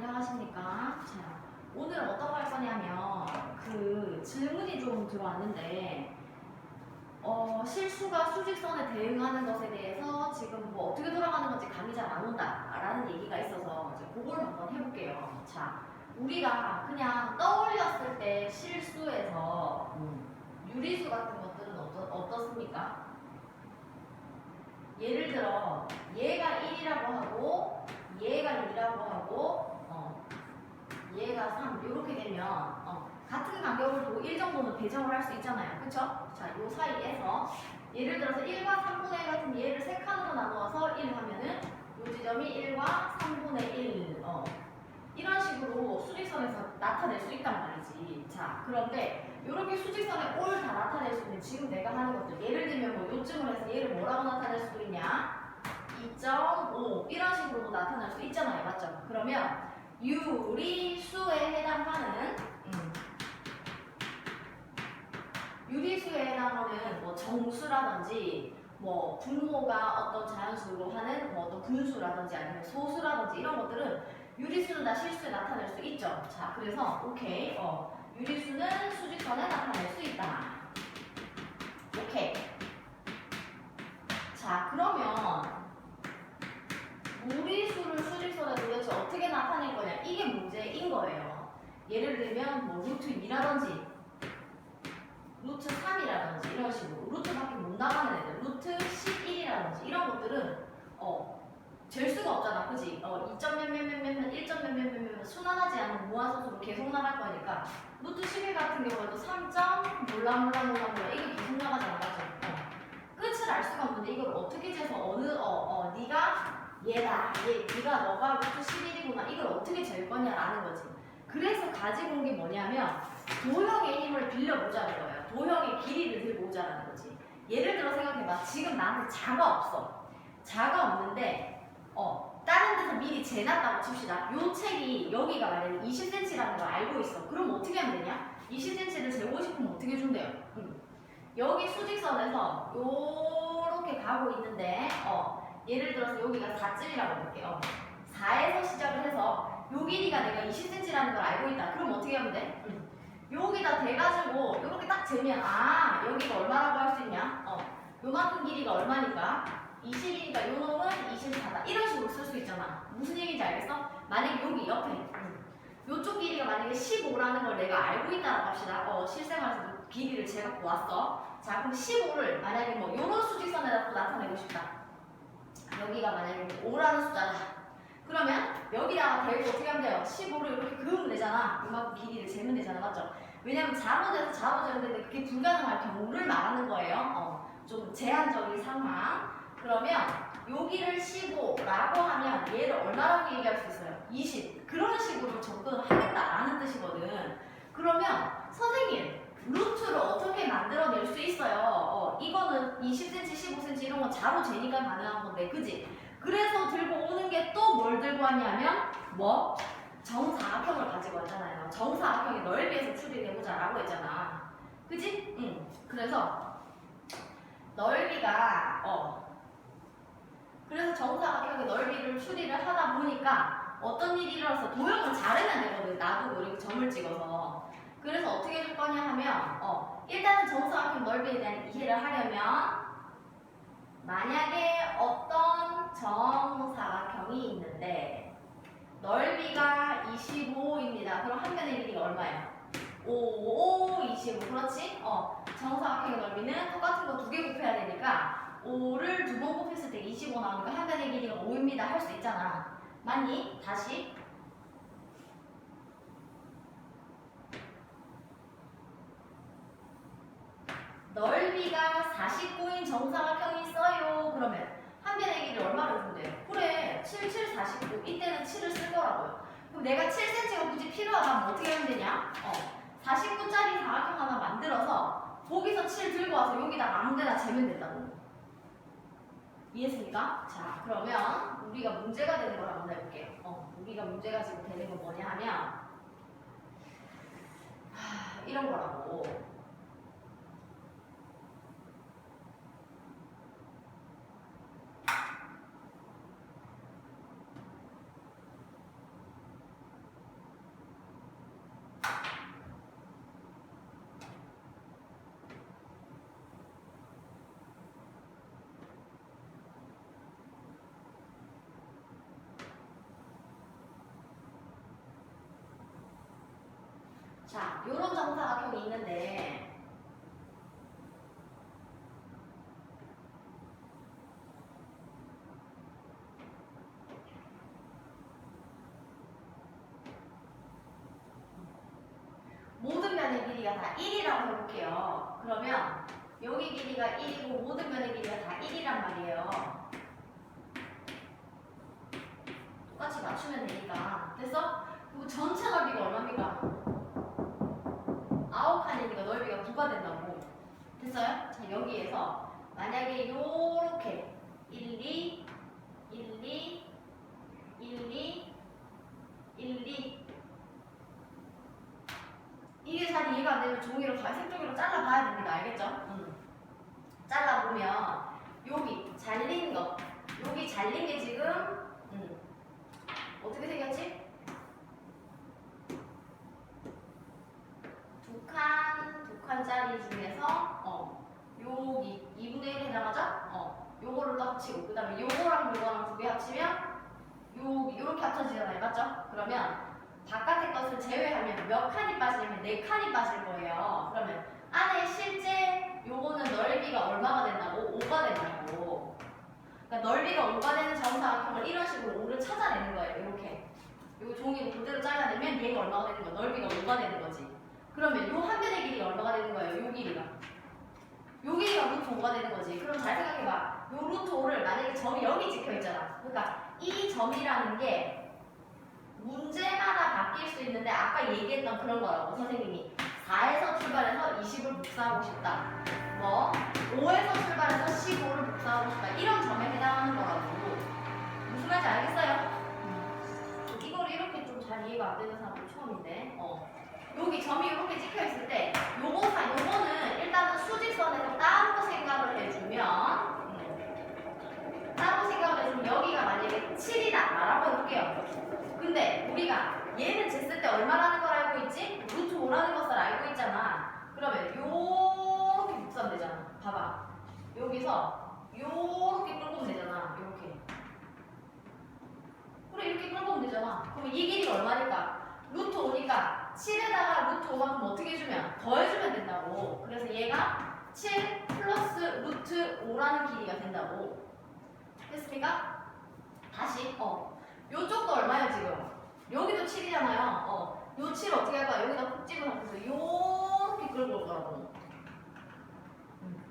안녕하십니까. 자, 오늘 어떤 거할 거냐면, 그 질문이 좀 들어왔는데, 어, 실수가 수직선에 대응하는 것에 대해서 지금 뭐 어떻게 돌아가는 건지 감이 잘 안 온다라는 얘기가 있어서 이제 그걸 한번 해볼게요. 자, 우리가 그냥 떠올렸을 때 실수에서 유리수 같은 것들은 어떠, 어떻습니까? 예를 들어 얘가 1이라고 하고 얘가 2라고 하고 어, 얘가 3 이렇게 되면 어, 같은 간격을 두고 1 정도는 배정을 할 수 있잖아요. 그쵸? 자, 요 사이에서 예를 들어서 1과 3분의 1 같은 얘를 세 칸으로 나누어서 1 하면은 요 지점이 1과 3분의 1 어, 이런 식으로 수직선에서 나타낼 수 있단 말이지. 자, 그런데 이렇게 수직선에 올 다 나타낼 수 있는 지금 내가 하는 것들 예를 들면 뭐 요쯤을 해서 얘를 뭐라고 나타낼 수도 있냐 2.5 이런 식으로도 나타날 수 있잖아요 맞죠? 그러면 유리수에 해당하는 음, 유리수에 해당하는 뭐 정수라든지 뭐 분모가 어떤 자연수로 하는 뭐 어떤 분수라든지 아니면 소수라든지 이런 것들은 유리수는 다 실수에 나타낼 수 있죠. 자, 그래서 오케이. 어, 유리수는 수직선에 나타낼 수 있다. 오케이. 자, 그러면 무리수를 수직선에 도대체 어떻게 나타낼 거냐? 이게 문제인 거예요. 예를 들면 뭐 루트 2라든지 루트 3이라든지 이런 식으로 루트 밖에 못 나가는 애들 루트 11이라든지 이런 것들은 어, 잴 수가 없잖아, 그지? 어, 2점 몇몇몇몇 1점 몇몇몇몇 순환하지 않은 무한소수로 계속 나갈 거니까 루트 11 같은 경우에도 3점 몰라 몰라 몰라 몰라 이게 계속 나가잖아, 맞죠? 어. 끝을 알 수가 없는데 이걸 어떻게 재서 어느 어, 어, 네가 얘다, 얘, 네가 너가 루트 11이구나 이걸 어떻게 잴 거냐라는 거지. 그래서 가지고 온 게 뭐냐면 도형의 힘을 빌려보자는 거예요. 도형의 길이를 들고 오자는 거지. 예를 들어 생각해봐. 지금 나한테 자가 없어. 자가 없는데 어 다른 데서 미리 재놨다고 칩시다. 요 책이 여기가 만약에 20cm라는 걸 알고 있어. 그럼 어떻게 하면 되냐? 20cm를 재고 싶으면 어떻게 준대요? 음. 여기 수직선에서 요렇게 가고 있는데 어 예를 들어서 여기가 4쯤이라고 볼게요. 4에서 시작을 해서 요 길이가 내가 20cm라는 걸 알고 있다. 그럼 어떻게 하면 돼? 음. 여기다 대가지고 이렇게 딱 재면 아 여기가 얼마라고 할 수 있냐? 어 요만큼 길이가 얼마니까 20이니까 요 놈은 24다. 이런 식으로 쓸 수 있잖아. 무슨 얘기인지 알겠어? 만약에 여기 옆에 음, 요쪽 길이가 만약에 15라는 걸 내가 알고 있다고 합시다. 어 실생활에서 길이를 제가 보았어. 자 그럼 15를 만약에 뭐 요런 수직선에다 또 나타내고 싶다. 여기가 만약에 5라는 숫자다. 그러면 여기다가 대고 어떻게 하면 돼요? 15를 이렇게 그으면 되잖아. 이만큼 길이를 재면 되잖아. 맞죠? 왜냐면 자로돼서 자로 재는데 그게 불가능할 경우를 말하는 거예요. 어, 좀 제한적인 상황. 그러면 여기를 15라고 하면 얘를 얼마라고 얘기할 수 있어요? 20. 그런 식으로 접근을 하겠다라는 뜻이거든. 그러면 선생님, 루트를 어떻게 만들어낼 수 있어요? 어, 이거는 20cm, 15cm 이런 건 자로 재니까 가능한 건데, 그지? 그래서 들고 오는 게 또 뭘 들고 왔냐면 뭐 정사각형을 가지고 왔잖아요. 정사각형의 넓이에서 추리해보자라고 했잖아. 그지? 응. 그래서 넓이가 어 그래서 정사각형의 넓이를 추리를 하다 보니까 어떤 일이 일어나서 도형을 자르면 되거든. 놔두고 이렇게 점을 찍어서. 그래서 어떻게 해줄 거냐 하면 어 일단은 정사각형 넓이에 대한 이해를 하려면 만약에 어떤 정사각형이 있는데 넓이가 25입니다. 그럼 한 변의 길이가 얼마예요? 5, 5, 25. 그렇지? 어, 정사각형의 넓이는 똑같은 거 두 개 곱해야 되니까 5를 두 번 곱했을 때 25 나오니까 한 변의 길이가 5입니다. 할 수 있잖아. 맞니? 다시. 넓이가 49인 정사각형이 있어요. 그러면 한 변의 길이 얼마를 준대요? 그래, 7, 7, 49. 이때는 7을 쓸 거라고요. 내가 7cm가 굳이 필요하다면 어떻게 하면 되냐? 어, 49짜리 사각형 하나 만들어서 거기서 7 들고 와서 여기다가 아무 데나 재면 된다고. 이해했습니까? 자, 그러면 우리가 문제가 되는 걸 한번 해볼게요. 어, 우리가 문제가 지금 되는 건 뭐냐 하면 하, 이런 거라고. 자, 요런 정사각형이 있는데 모든 면의 길이가 다 1이라고 해볼게요. 그러면 여기 길이가 1이고 모든 면의 길이가 다 1이란 말이에요. 똑같이 맞추면 되니까. 됐어? 그리고 전체 넓이가 얼마입니까? 9칸이니까 넓이가 9가 된다고. 됐어요? 자, 여기에서 만약에 요렇게 1, 2, 1, 2, 1, 2, 1, 2 이게 잘 이해가 안 되면 종이로 갈색 종이로 잘라봐야 됩니다. 알겠죠? 음. 잘라보면 여기 잘린 거 여기 잘린 게 지금 음. 어떻게 생겼지? 두 칸, 두 칸짜리 중에서 어 여기 2분의 1 해당하죠? 어 요거를 또 합치고 그 다음에 요거랑 요거랑 두 개 합치면 요 요렇게 합쳐지잖아요. 맞죠? 그러면 바깥의 것을 제외하면 몇 칸이 빠지냐면 네 칸이 빠질 거예요. 그러면 안에 실제 요거는 넓이가 얼마가 된다고? 5가 된다고. 그러니까 넓이가 5가 되는 정사각형을 이런 식으로 5를 찾아내는 거예요. 이렇게. 요 종이를 그대로 잘라내면 얘가 얼마가 되는 거야? 넓이가 5가 되는 거지. 그러면 요 한 변의 길이가 얼마가 되는 5가 되는 거지. 그럼 잘 생각해봐. 요 루트 5를 만약에 점이 여기 찍혀 있잖아. 그러니까 이 점이라는 게 문제마다 바뀔 수 있는데 아까 얘기했던 그런 거라고 선생님이 4에서 출발해서 20을 복사하고 싶다. 뭐 5에서 출발해서 15를 복사하고 싶다. 이런 점에 해당하는 거라고. 무슨 말인지 알겠어요? 이거를 이렇게 좀 잘 이해가 안 되는 사람도 처음인데. 어. 여기 점이 이렇게 찍혀 있을 때 요거 사 요거는 일단은 수직선에서 따 4로 생각을 했으면 여기가 만약에 7이다 라고 아, 해볼게요. 근데 우리가 얘는 쟀을 때 얼마라는 걸 알고 있지? 루트 5라는 것을 알고 있잖아. 그러면 요렇게 묶으면 되잖아. 봐봐. 여기서 요렇게 끌고 되잖아. 이렇게 그래 이렇게 끌고 되잖아. 그럼 이 길이 얼마일까? 루트 5니까 7에다가 루트 5만큼 어떻게 해주면? 더해주면 된다고. 그래서 얘가 7 플러스 루트 5라는 길이가 된다고. 됐습니까? 다시 어 요쪽도 얼마예요 지금? 여기도 7이잖아요. 어, 요 7 어떻게 할까? 여기다 콕 집어넣어서 요렇게 끌고 올 거라고. 음.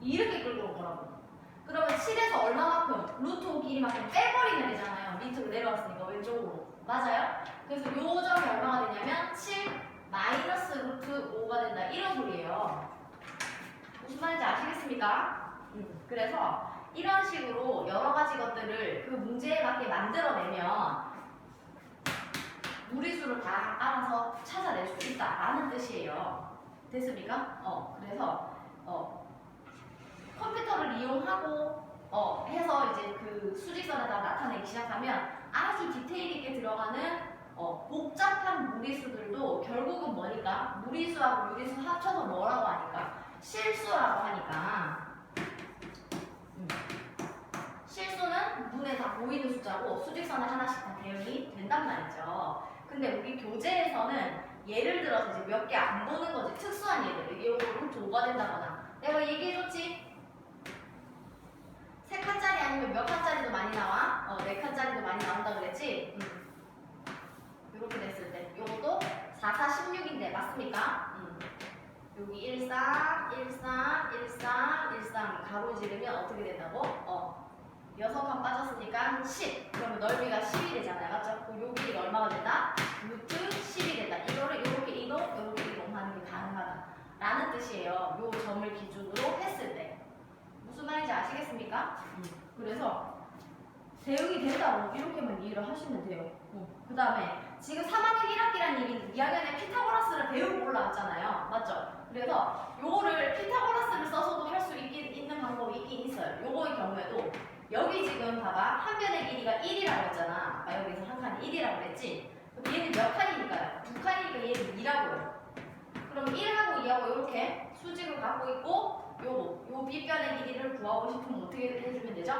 이렇게 끌고 올 거라고. 그러면 7에서 얼마만큼? 루트 5 길이만큼 빼버리면 되잖아요. 밑으로 내려왔으니까 왼쪽으로. 맞아요? 그래서 요 점이 얼마가 되냐면 7 마이너스 루트 5가 된다. 이런 소리예요. 무슨 말인지 아시겠습니까? 음, 그래서 이런 식으로 여러 가지 것들을 그 문제에 맞게 만들어내면 무리수를 다 알아서 찾아낼 수 있다라는 뜻이에요. 됐습니까? 어, 그래서 어, 컴퓨터를 이용하고 어, 해서 이제 그 수직선에다 나타내기 시작하면 아주 디테일 있게 들어가는 어, 복잡한 무리수들도 결국은 뭐니까 무리수하고 유리수 합쳐서 뭐라고 하니까 실수라고 하니까 실수는 눈에 다 보이는 숫자고 수직선에 하나씩 다 대응이 된단 말이죠. 근데 우리 교재에서는 예를 들어서 이제 몇 개 안 보는 거지 특수한 예들 이거 루트 5가 된다거나 내가 얘기해줬지 세 칸짜리 아니면 몇 칸짜리도 많이 나와 어, 네 칸짜리도 많이 나온다 그랬지 음. 이렇게 됐을 때 요것도 4, 4, 16인데 맞습니까? 음. 여기 1, 4, 1, 4, 1, 4, 1, 4 가로 지르면 어떻게 된다고? 어. 여섯 칸 빠졌으니까 10. 그러면 넓이가 10이 되잖아요. 맞죠? 그럼 요 길이가 얼마가 된다? 루트 10이 된다. 이거를 이렇게 이동, 이렇게 이동하는 게 가능하다. 라는 뜻이에요. 요 점을 기준으로 했을 때. 무슨 말인지 아시겠습니까? 그래서 대응이 된다고 이렇게만 이해를 하시면 돼요. 그 다음에 지금 3학년 1학기라는 얘기는 2학년에 피타고라스를 배우고 올라왔잖아요. 맞죠? 그래서 요거를 피타고라스를 써서도 할 수 있는 방법이 있긴 있어요. 요거의 경우에도 여기 지금 봐봐 한 변의 길이가 1이라고 했잖아 아까 여기서 한 칸이 1이라고 그랬지 그럼 얘는 몇 칸이니까요? 두 칸이니까 얘는 2라고요 그럼 1하고 2하고 이렇게 수직을 갖고 있고 요거 요 빗변의 길이를 구하고 싶으면 어떻게 해주면 되죠?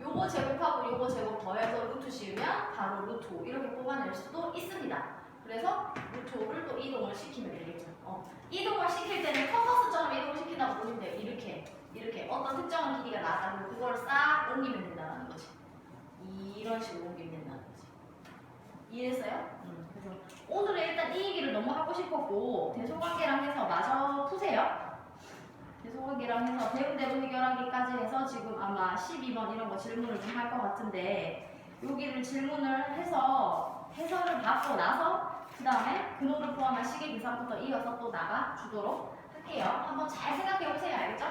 요거 제곱하고 요거 제곱 더해서 루트 씌우면 바로 루트 5 이렇게 뽑아낼 수도 있습니다 그래서 루트 5를 또 이동을 시키면 되겠죠. 어. 이동을 시킬 때는 컴퍼스처럼 이동을 시킨다고 보시면 돼요. 이렇게 어떤 특정한 길이가 나가면 그걸 싹 옮기면 된다는 거지. 이런 식으로 옮기면 된다는 거지. 이해했어요? 음. 그래서 오늘은 일단 이 얘기를 너무 하고 싶었고 대소관계랑 해서 마저 푸세요. 대소관계랑 해서 대분대분 해결하기까지 해서 지금 아마 12번 이런 거 질문을 좀 할 것 같은데 여기를 질문을 해서 해설을 받고 나서 그 다음에 근호를 포함한 시계 기사부터 이어서 또 나가 주도록 할게요. 한번 잘 생각해 보세요. 알겠죠?